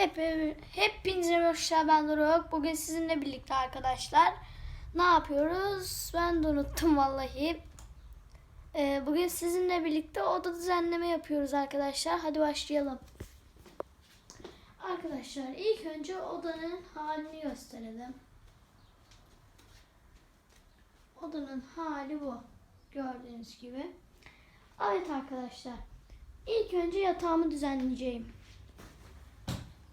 Hep, hepinize merhaba ben Doruk. Bugün sizinle birlikte arkadaşlar ne yapıyoruz? Ben de unuttum vallahi. Ee, bugün sizinle birlikte oda düzenleme yapıyoruz arkadaşlar. Hadi başlayalım. Arkadaşlar ilk önce odanın halini gösterelim. Odanın hali bu. Gördüğünüz gibi. Evet arkadaşlar. İlk önce yatağımı düzenleyeceğim.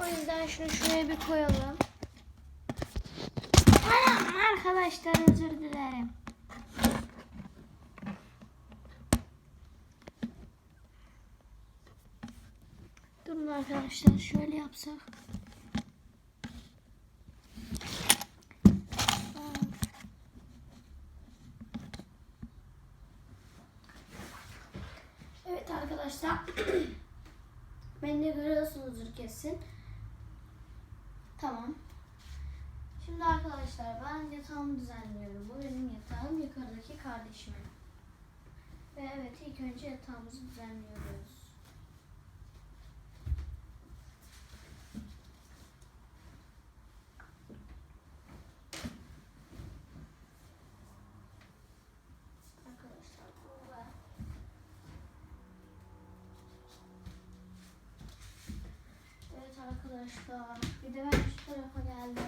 O yüzden şunu şuraya bir koyalım. Anam arkadaşlar özür dilerim. Durun arkadaşlar şöyle yapsak. Evet arkadaşlar. Beni de görüyorsunuzdur kesin. Tamam. Şimdi arkadaşlar ben yatağımı düzenliyorum. Bu benim yatağım yukarıdaki kardeşimin. Ve evet ilk önce yatağımızı düzenliyoruz. Arkadaşlar bu ve Evet arkadaşlar bir de ben şu tarafa geldim.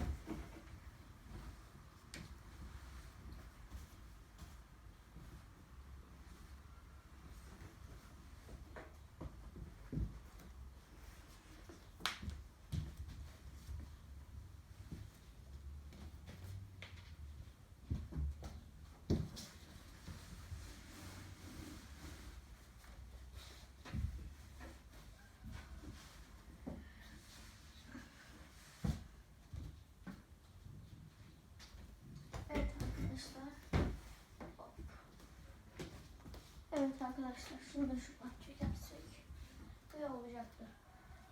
Evet arkadaşlar. Hop. Evet arkadaşlar şurada şu bahçeyi yapsak böyle olacaktır.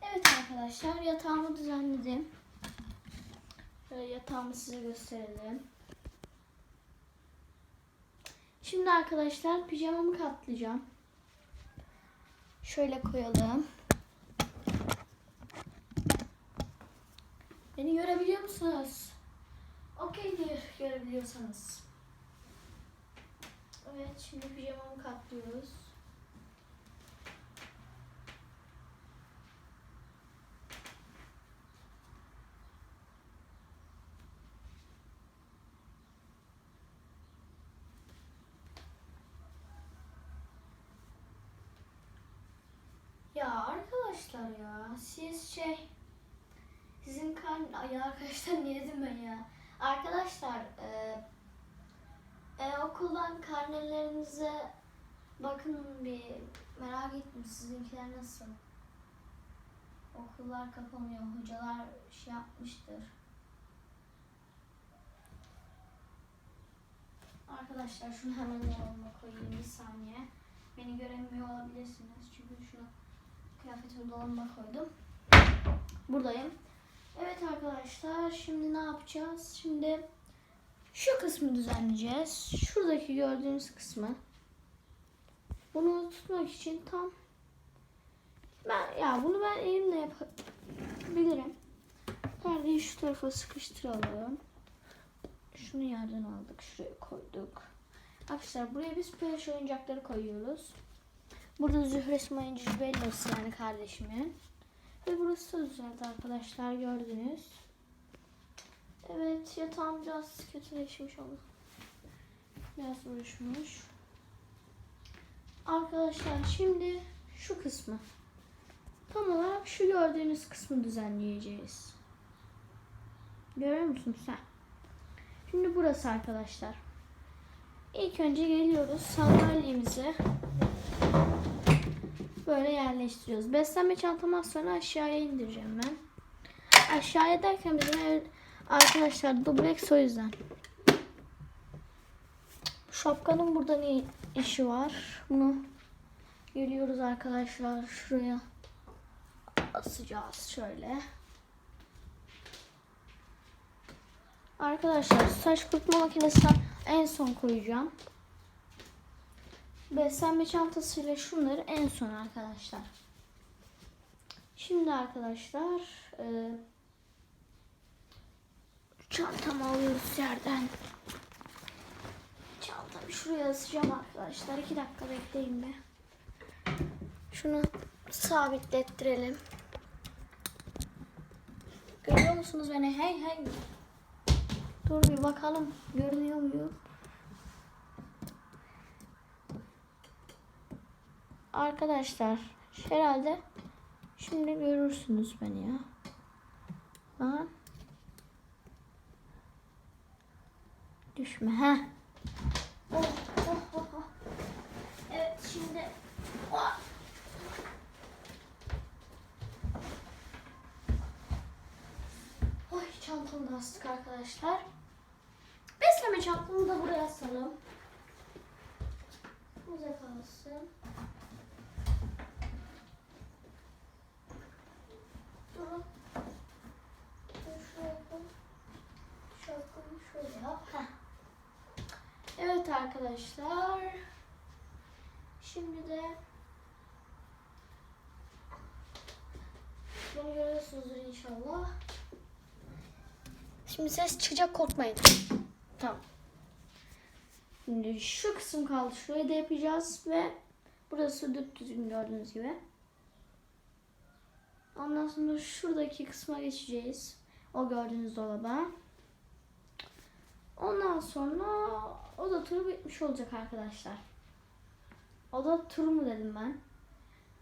Evet arkadaşlar yatağımı düzenledim. Şöyle yatağımı size gösterelim. Şimdi arkadaşlar pijamamı katlayacağım. Şöyle koyalım. Beni görebiliyor musunuz? Okeydir görebiliyorsanız. Evet şimdi pijamamı katlıyoruz. Ya arkadaşlar ya siz şey sizin kan ay arkadaşlar ne dedim ben ya arkadaşlar e, okuldan karnelerinize bakın bir merak ettim sizinkiler nasıl? Okullar kapanıyor hocalar şey yapmıştır. Arkadaşlar şunu hemen dolabıma koyayım bir saniye. Beni göremiyor olabilirsiniz çünkü şunu kıyafetimi dolabıma koydum. Buradayım. Evet arkadaşlar şimdi ne yapacağız? Şimdi şu kısmı düzenleyeceğiz. Şuradaki gördüğünüz kısmı. Bunu tutmak için tam ben ya bunu ben elimle yapabilirim. Perdeyi şu tarafa sıkıştıralım. Şunu yerden aldık. Şuraya koyduk. Arkadaşlar buraya biz peluş oyuncakları koyuyoruz. Burada Zühre İsmail Cübellosu yani kardeşimin. Ve burası da düzeldi arkadaşlar gördünüz. Evet yatağım biraz kötüleşmiş oldu. Biraz uyuşmuş. Arkadaşlar şimdi şu kısmı. Tam olarak şu gördüğünüz kısmı düzenleyeceğiz. Görüyor musun sen? Şimdi burası arkadaşlar. İlk önce geliyoruz sandalyemizi böyle yerleştiriyoruz. Beslenme çantamı sonra aşağıya indireceğim ben. Aşağıya derken bizim arkadaşlar dubleks o yüzden. Şapkanın burada ne işi var? Bunu geliyoruz arkadaşlar şuraya asacağız şöyle. Arkadaşlar saç kurutma makinesine en son koyacağım. Beslenme çantasıyla şunları en son arkadaşlar. Şimdi arkadaşlar e, çantamı alıyoruz yerden. Çantamı şuraya asacağım arkadaşlar. İki dakika bekleyin be. Şunu sabitlettirelim. Görüyor musunuz beni? Hey hey. Dur bir bakalım. Görünüyor muyum? Arkadaşlar herhalde şimdi görürsünüz beni ya. Ha? Düşme ha. Oh, oh, oh, oh. Evet şimdi oh. Oy çantamı da astık arkadaşlar. Besleme çantamı da buraya asalım. Bize kalsın. Durun. Dur şuraya koy. Şöyle koy, şöyle yap. Evet arkadaşlar. Şimdi de bunu görüyorsunuzdur inşallah. Şimdi ses çıkacak korkmayın. Tamam. Şimdi şu kısım kaldı. Şurayı da yapacağız ve burası düzgün gördüğünüz gibi. Ondan sonra şuradaki kısma geçeceğiz. O gördüğünüz dolaba. Ondan sonra oda turu bitmiş olacak arkadaşlar. Oda turu mu dedim ben?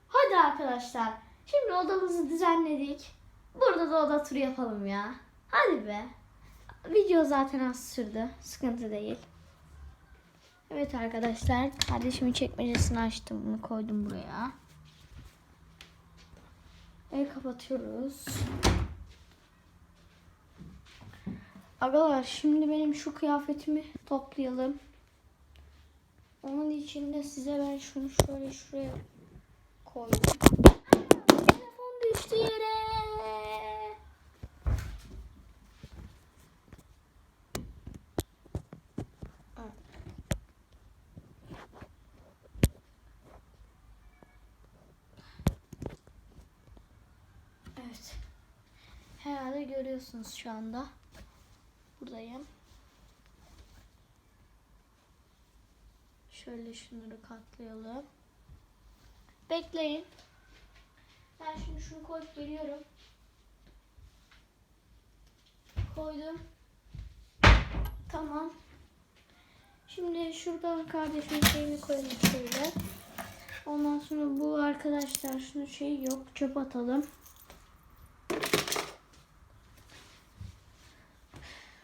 Hadi arkadaşlar. Şimdi odamızı düzenledik. Burada da oda turu yapalım ya. Hadi be. Video zaten az sürdü. Sıkıntı değil. Evet arkadaşlar. Kardeşimin çekmecesini açtım. Bunu koydum buraya. Ve kapatıyoruz. Agalar şimdi benim şu kıyafetimi toplayalım. Onun için de size ben şunu şöyle şuraya koydum. Telefon düştü yere. Evet. Herhalde görüyorsunuz şu anda. Buradayım. Şöyle şunları katlayalım. Bekleyin. Ben şimdi şunu koyup geliyorum. Koydum. Tamam. Şimdi şurada kardeşimin şeyini koyalım şöyle. Ondan sonra bu arkadaşlar şunun şeyi yok. Çöp atalım.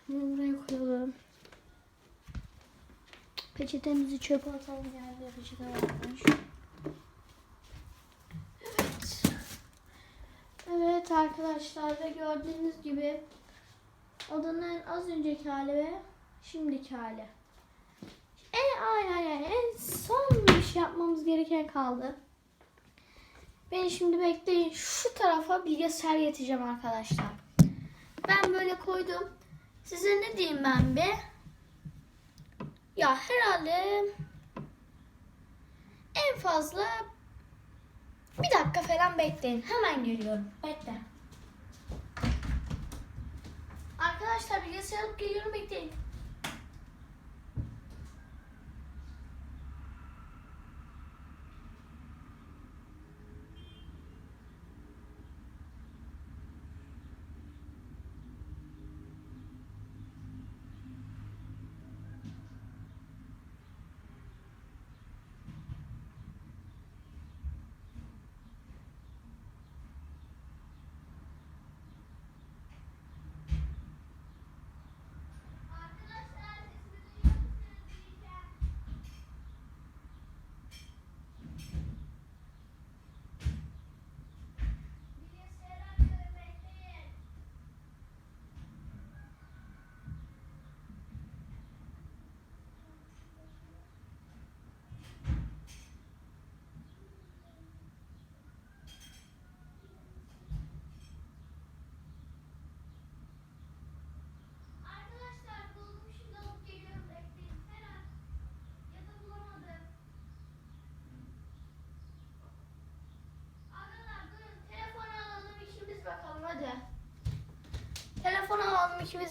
Bunu buraya koyalım. Peçetemizi çöpe atalım. Yerde peçete varmış. Evet. Evet arkadaşlar ve gördüğünüz gibi odanın az önceki hali ve şimdiki hali. En ay ay ay en son bir şey yapmamız gereken kaldı. Ben şimdi bekleyin şu tarafa bilgisayar getireceğim arkadaşlar. Ben böyle koydum. Size ne diyeyim ben be? Ya herhalde en fazla bir dakika falan bekleyin. Hemen geliyorum. Bekle. Arkadaşlar bilgisayar alıp geliyorum bekleyin.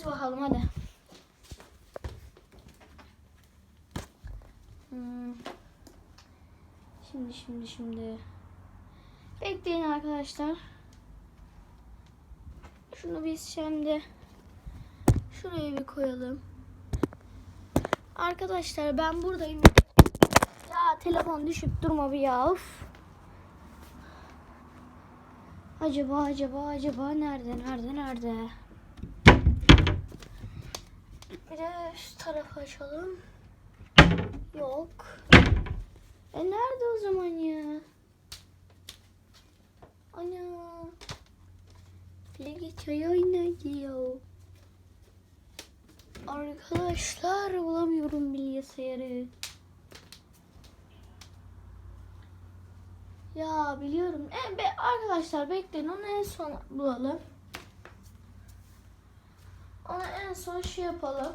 Bakalım hadi. Hmm. Şimdi şimdi şimdi. Bekleyin arkadaşlar. Şunu biz şimdi şuraya bir koyalım. Arkadaşlar ben buradayım. Ya telefon düşüp durma bir ya. Of. Acaba acaba acaba nerede nerede nerede? Bir de şu tarafı açalım. Yok. E nerede o zaman ya? Ana. Bilgisayar oynuyor. Arkadaşlar bulamıyorum bilgisayarı. Ya biliyorum. E, be, arkadaşlar bekleyin onu en son bulalım. Onu en son şey yapalım.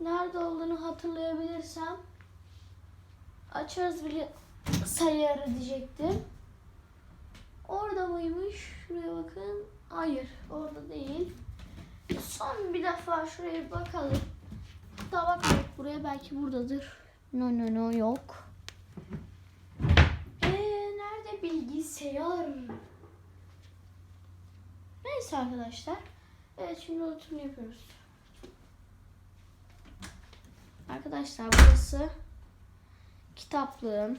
Nerede olduğunu hatırlayabilirsem açarız bile sayarı diyecektim. Orada mıymış? Şuraya bakın. Hayır, orada değil. Son bir defa şuraya bakalım. Hatta bakmayın buraya belki buradadır. No no no yok. Eee nerede bilgisayar? Neyse arkadaşlar. Evet şimdi oturum yapıyoruz. Arkadaşlar burası kitaplığım.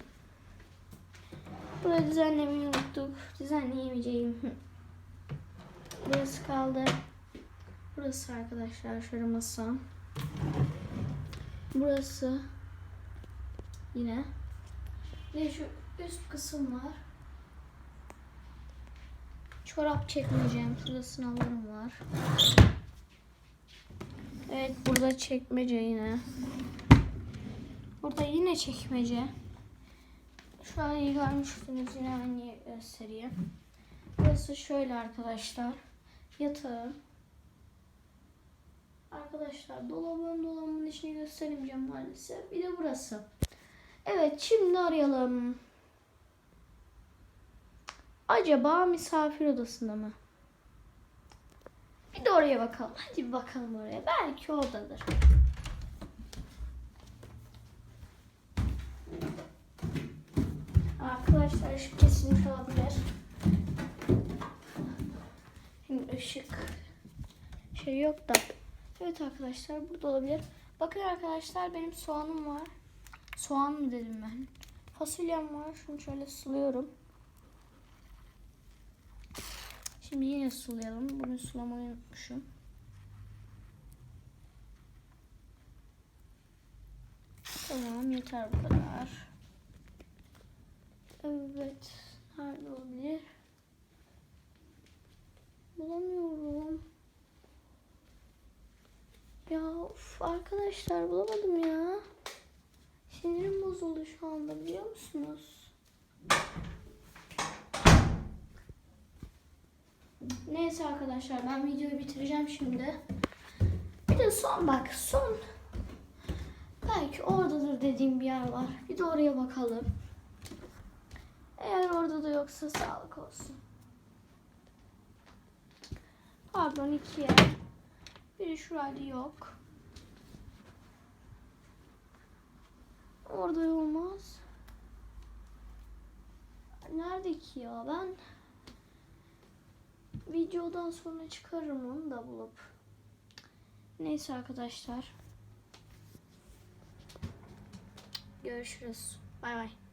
Burayı düzenlemeyi unuttuk. Düzenleyemeyeceğim. Burası kaldı. Burası arkadaşlar şöyle masam. Burası yine. De şu üst kısım var. Çorap çekmeyeceğim. Şurada sınavlarım var. Evet burada çekmece yine. Burada yine çekmece. Şu an iyi görmüştünüz yine aynı göstereyim. Burası şöyle arkadaşlar. Yatağım. Arkadaşlar dolabın dolabın içini gösteremeyeceğim maalesef. Bir de burası. Evet şimdi arayalım. Acaba misafir odasında mı? Bir de oraya bakalım. Hadi bir bakalım oraya. Belki oradadır. Arkadaşlar ışık kesilmiş olabilir. Şimdi ışık şey yok da. Evet arkadaşlar burada olabilir. Bakın arkadaşlar benim soğanım var. Soğan mı dedim ben. Fasulyem var. Şunu şöyle suluyorum. Şimdi yine sulayalım. Bunu sulamayı unutmuşum. Tamam yeter bu kadar. Evet. Nerede olabilir? Bulamıyorum. Ya of, arkadaşlar bulamadım ya. Sinirim bozuldu şu anda biliyor musunuz? Neyse arkadaşlar ben videoyu bitireceğim şimdi. Bir de son bak son. Belki oradadır dediğim bir yer var. Bir de oraya bakalım. Eğer orada da yoksa sağlık olsun. Pardon iki yer. Biri şurada yok. Orada olmaz. Nerede ki ya ben? Videodan sonra çıkarırım onu da bulup. Neyse arkadaşlar. Görüşürüz. Bay bay.